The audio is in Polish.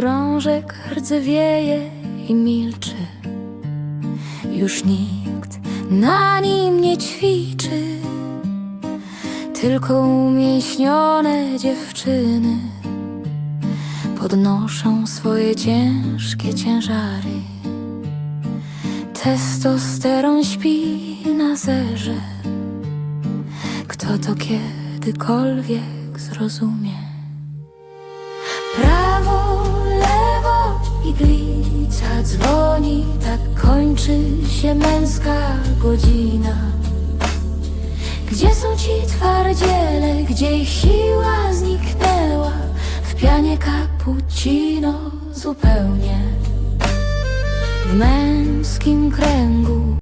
drążek rdzewieje i milczy. Już nikt na nim nie ćwiczy, tylko umieśnione dziewczyny podnoszą swoje ciężkie ciężary. Testosteron śpi na zerze. Kto to kiedykolwiek zrozumie? Tak kończy się męska godzina. Gdzie są ci twardziele, gdzie ich siła zniknęła? W pianie cappuccino zupełnie w męskim kręgu